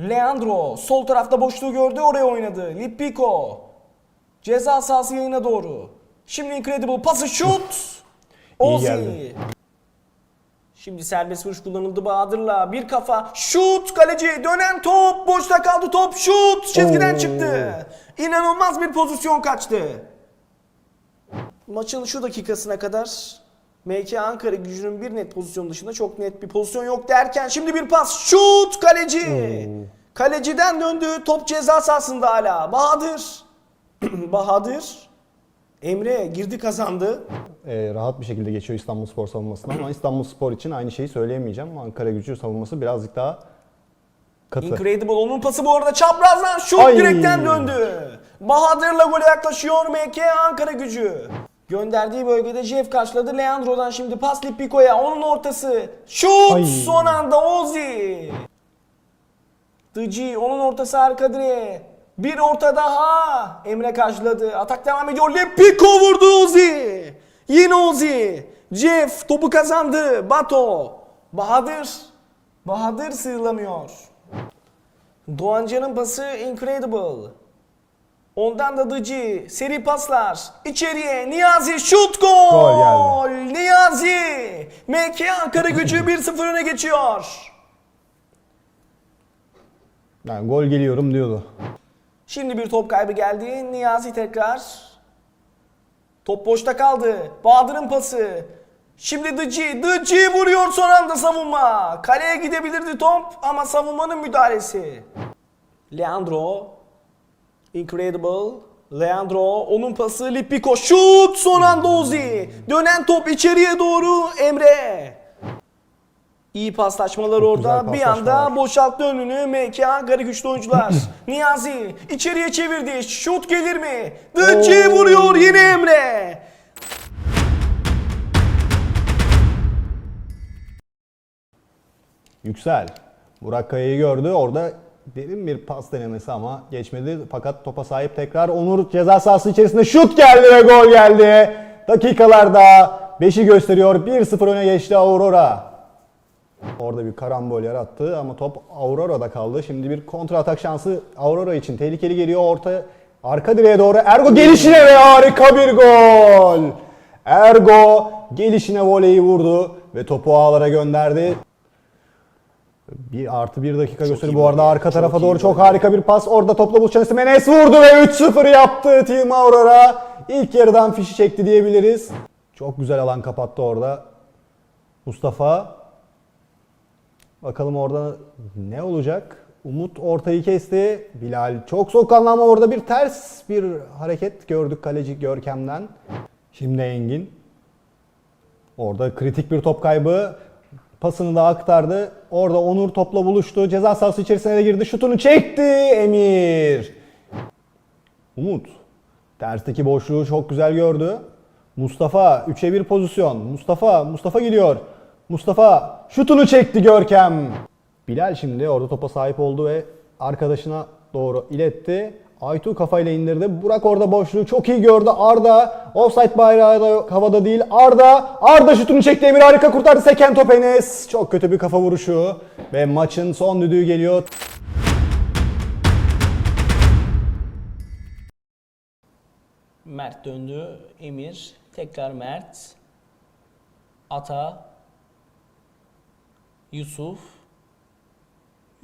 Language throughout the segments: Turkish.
Leandro sol tarafta boşluğu gördü oraya oynadı. Lippico. Ceza sahası yayına doğru. Şimdi Incredible pası şut. Ozi. Şimdi serbest vuruş kullanıldı Bahadır'la. Bir kafa şut kaleci dönen top boşta kaldı top şut çizgiden Oo. çıktı. İnanılmaz bir pozisyon kaçtı. Maçın şu dakikasına kadar MK Ankara gücünün bir net pozisyon dışında çok net bir pozisyon yok derken şimdi bir pas şut kaleci. Kaleciden döndü top ceza sahasında hala. Bahadır. Bahadır. Emre girdi kazandı. Ee, rahat bir şekilde geçiyor İstanbul Spor savunmasına ama İstanbul Spor için aynı şeyi söyleyemeyeceğim. Ankara gücü savunması birazcık daha katı. Incredible onun pası bu arada çaprazdan şut Ay. direkten döndü. Bahadır'la gole yaklaşıyor MK Ankara gücü. Gönderdiği bölgede Jeff karşıladı. Leandro'dan şimdi pas Lippico'ya. Onun ortası. Şut Ay. son anda Ozi. Dıcı onun ortası arka direğe. Bir orta daha. Emre karşıladı. Atak devam ediyor. Lippico vurdu Ozi. Yine Ozi. Jeff topu kazandı. Bato. Bahadır. Bahadır sıyrılamıyor. Doğancan'ın pası Incredible. Ondan da Dıcı. Seri paslar. İçeriye Niyazi şut gol. Gol Niyazi. MK Ankara gücü 1-0 öne geçiyor. Yani gol geliyorum diyordu. Şimdi bir top kaybı geldi. Niyazi tekrar. Top boşta kaldı. Bahadır'ın pası. Şimdi Dıcı. Dıcı vuruyor son anda savunma. Kaleye gidebilirdi top ama savunmanın müdahalesi. Leandro. Incredible. Leandro. Onun pası. Lippico. Şut son anda Ozi. Dönen top içeriye doğru Emre. İyi paslaşmalar orada. güzel Bir paslaşmalar. anda boşalttı önünü MK Ankara güçlü oyuncular. Niyazi içeriye çevirdi. Şut gelir mi? Dıcı Oo. vuruyor yine Emre. Yüksel. Burak Kaya'yı gördü. Orada derin bir pas denemesi ama geçmedi. Fakat topa sahip tekrar Onur ceza sahası içerisinde şut geldi ve gol geldi. Dakikalarda 5'i gösteriyor. 1-0 öne geçti Aurora. Orada bir karambol yarattı ama top Aurora'da kaldı. Şimdi bir kontra atak şansı Aurora için tehlikeli geliyor. Orta arka direğe doğru Ergo gelişine ve harika bir gol. Ergo gelişine voleyi vurdu ve topu ağlara gönderdi. Bir artı bir dakika gösteri bu arada arka çok tarafa doğru çok harika bir pas. Orada topla buluşan isim Enes vurdu ve 3-0 yaptı Team Aurora. İlk yarıdan fişi çekti diyebiliriz. Çok güzel alan kapattı orada. Mustafa. Bakalım orada ne olacak? Umut ortayı kesti. Bilal çok soğukkanlı ama orada bir ters bir hareket gördük kaleci Görkem'den. Şimdi Engin. Orada kritik bir top kaybı. Pasını da aktardı. Orada Onur topla buluştu. Ceza sahası içerisine de girdi. Şutunu çekti Emir. Umut. Tersteki boşluğu çok güzel gördü. Mustafa 3'e 1 pozisyon. Mustafa, Mustafa gidiyor. Mustafa şutunu çekti Görkem. Bilal şimdi orada topa sahip oldu ve arkadaşına doğru iletti. Aytu kafayla indirdi. Burak orada boşluğu çok iyi gördü. Arda offside bayrağı da havada değil. Arda Arda şutunu çekti. Emir harika kurtardı. Seken top Enes. Çok kötü bir kafa vuruşu. Ve maçın son düdüğü geliyor. Mert döndü. Emir. Tekrar Mert. Ata. Yusuf.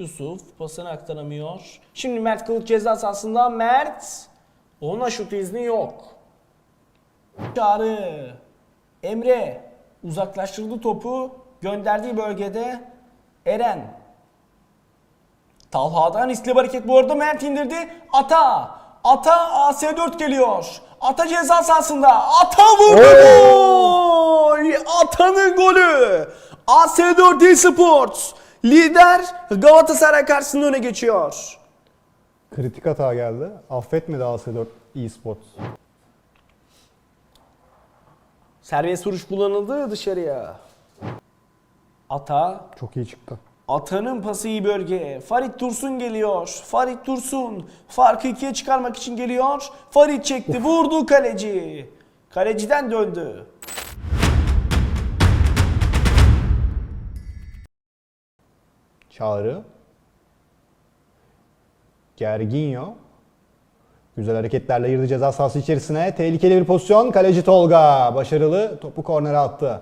Yusuf pasını aktaramıyor. Şimdi Mert Kılıç ceza sahasında. Mert. Ona şut izni yok. Çağrı. Emre. Uzaklaştırdı topu. Gönderdiği bölgede Eren. Talha'dan riskli hareket bu arada Mert indirdi. Ata. Ata AS4 geliyor. Ata ceza sahasında. Ata vurdu gol. Ata'nın golü. AS4 eSports. Lider Galatasaray karşısında öne geçiyor. Kritik hata geldi. Affetmedi AS4 eSports. Serbest vuruş kullanıldı dışarıya. Ata Çok iyi çıktı. Atanın pası iyi bölge. Farit Dursun geliyor. Farit Dursun farkı ikiye çıkarmak için geliyor. Farit çekti. Vurdu kaleci. Kaleciden döndü. Çağrı. Gerginho. Güzel hareketlerle girdi ceza sahası içerisine. Tehlikeli bir pozisyon. Kaleci Tolga başarılı. Topu kornere attı.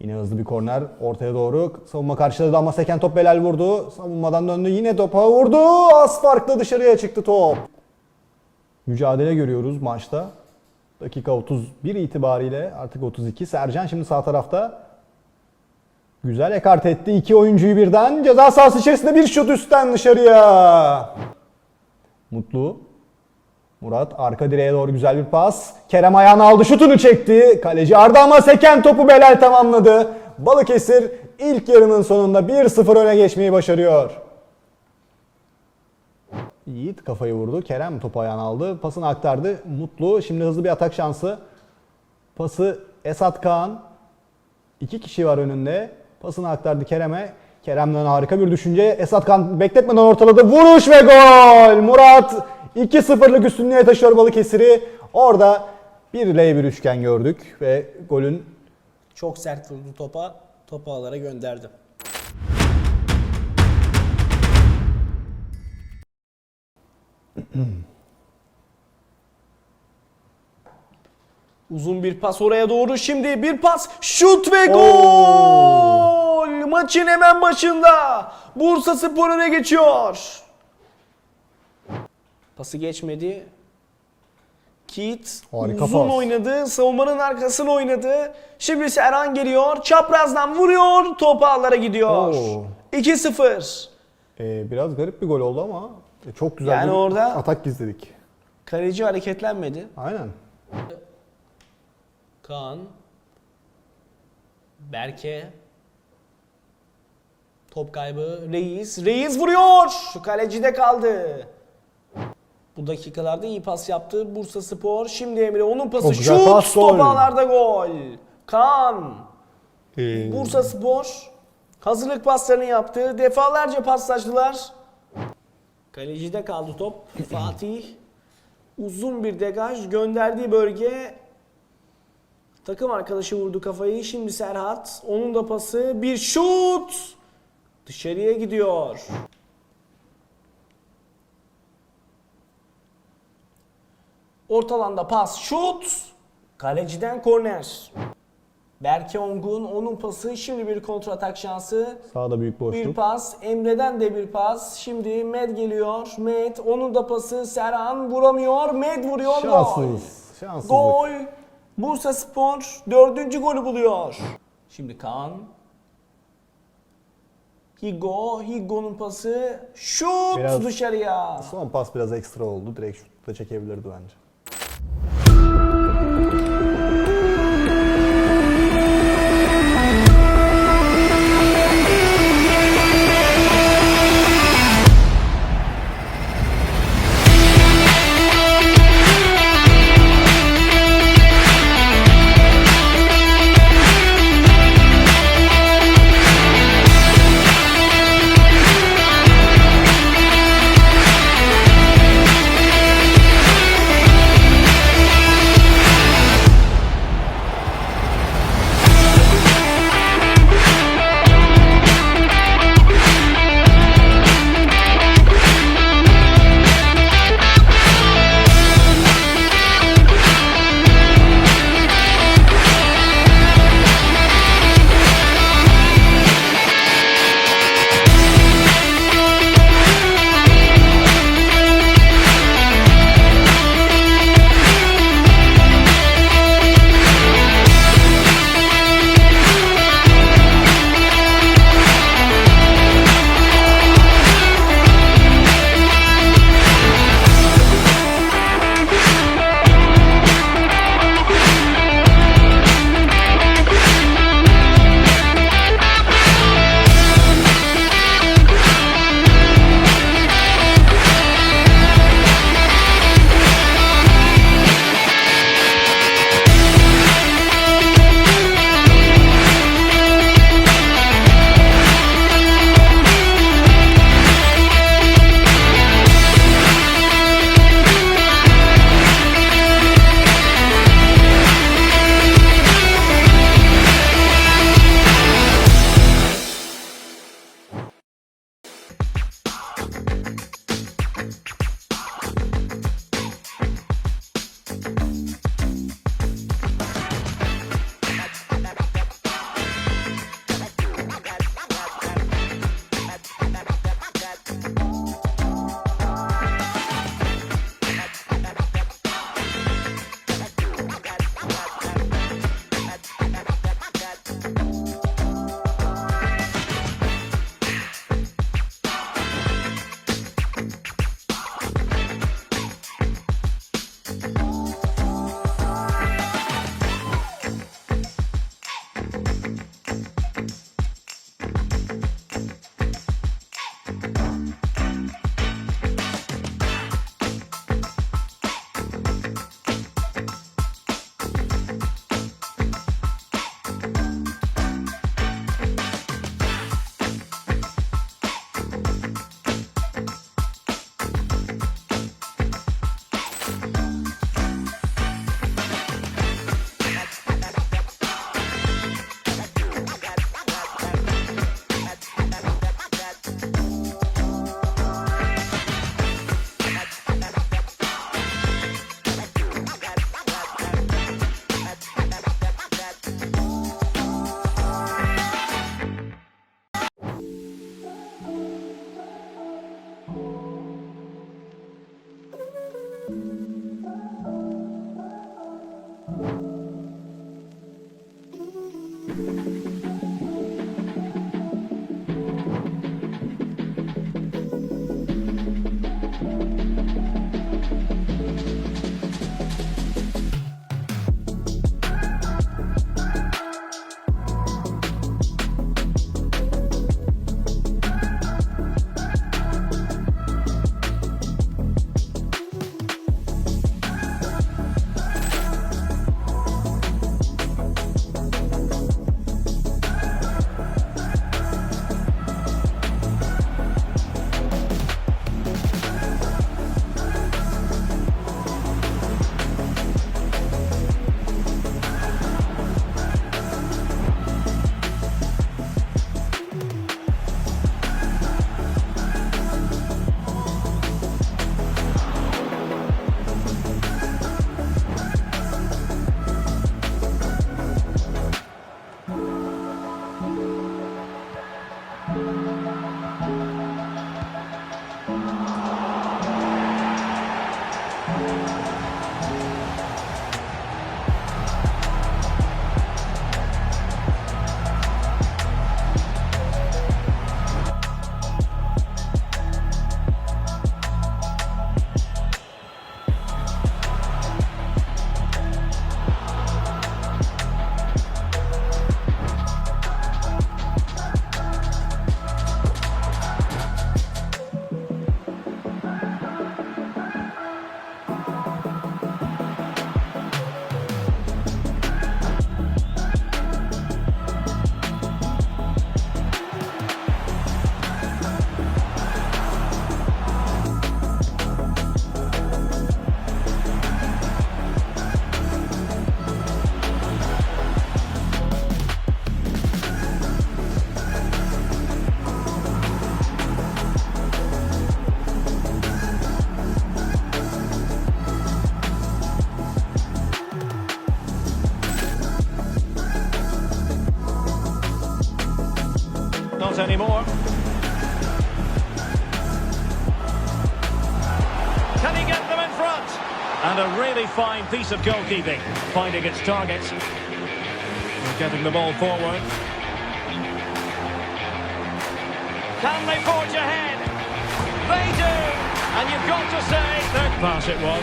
Yine hızlı bir korner ortaya doğru. Savunma karşıladı ama seken top Belal vurdu. Savunmadan döndü. Yine topa vurdu. Az farklı dışarıya çıktı top. Mücadele görüyoruz maçta. Dakika 31 itibariyle artık 32. Sercan şimdi sağ tarafta. Güzel ekart etti iki oyuncuyu birden. Ceza sahası içerisinde bir şut üstten dışarıya. Mutlu. Murat arka direğe doğru güzel bir pas. Kerem ayağını aldı şutunu çekti. Kaleci Arda ama seken topu Belal tamamladı. Balıkesir ilk yarının sonunda 1-0 öne geçmeyi başarıyor. Yiğit kafayı vurdu. Kerem topu ayağına aldı. Pasını aktardı. Mutlu. Şimdi hızlı bir atak şansı. Pası Esat Kaan. İki kişi var önünde. Pasını aktardı Kerem'e. Kerem'den harika bir düşünce. Esat Kan bekletmeden ortaladı. Vuruş ve gol! Murat 2-0'lık üstünlüğe taşıyor Balıkesir'i. Orada bir L bir üçgen gördük ve golün Çok sert vurdu topa. Topu ağlara gönderdi. Uzun bir pas oraya doğru şimdi bir pas şut ve gol! Maçın hemen başında Bursa Spor öne geçiyor. Pası geçmedi. Kit Harika uzun pas. oynadı. Savunmanın arkasını oynadı. Şimdi Serhan geliyor. Çaprazdan vuruyor. Top ağlara gidiyor. Oo. 2-0. e, biraz garip bir gol oldu ama e, çok güzel Yani bir orada- atak gizledik. Kaleci hareketlenmedi. Aynen. Kaan. Berke. Top kaybı. Reis. Reis vuruyor. Şu kalecide kaldı. Bu dakikalarda iyi pas yaptı Bursa Spor. Şimdi Emre onun pası Çok güzel şut. pas, gol. Top ağlarda gol. Kaan. E, Bursa Spor hazırlık paslarını yaptı. Defalarca paslaştılar. Kalecide kaldı top. Fatih uzun bir degaj gönderdiği bölge takım arkadaşı vurdu kafayı. Şimdi Serhat onun da pası bir şut dışarıya gidiyor. Ortalanda pas şut kaleciden korner. Berke Ongun onun pası şimdi bir kontratak şansı. Sağda büyük Bir boşluk. pas Emre'den de bir pas. Şimdi Med geliyor. Med onun da pası Serhan vuramıyor. Med vuruyor gol. Şanssız. Şanssızlık. Gol. Bursa Spor dördüncü golü buluyor. Şimdi Kaan. Higo. Higo'nun pası. Şut Biraz- dışarıya. Son pas biraz ekstra oldu. Direkt şut da çekebilirdi bence. Piece of goalkeeping, finding its target. And Getting the ball forward. Can they forge ahead? They do! And you've got to say, Third pass it was.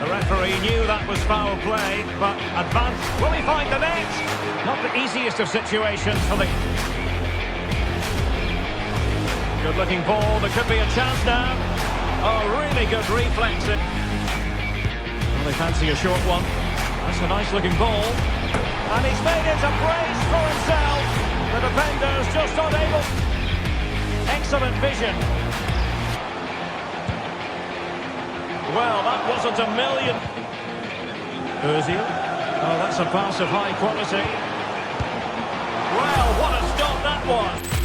The referee knew that was foul play, but advance. Will he find the net? Not the easiest of situations for the Good looking ball, there could be a chance now. Oh, really good reflex. Fancy a short one. That's a nice looking ball. And he's made it a brace for himself. The defender's just not able. Excellent vision. Well, that wasn't a million. Ozil. Oh, that's a pass of high quality. Well, what a stop that was.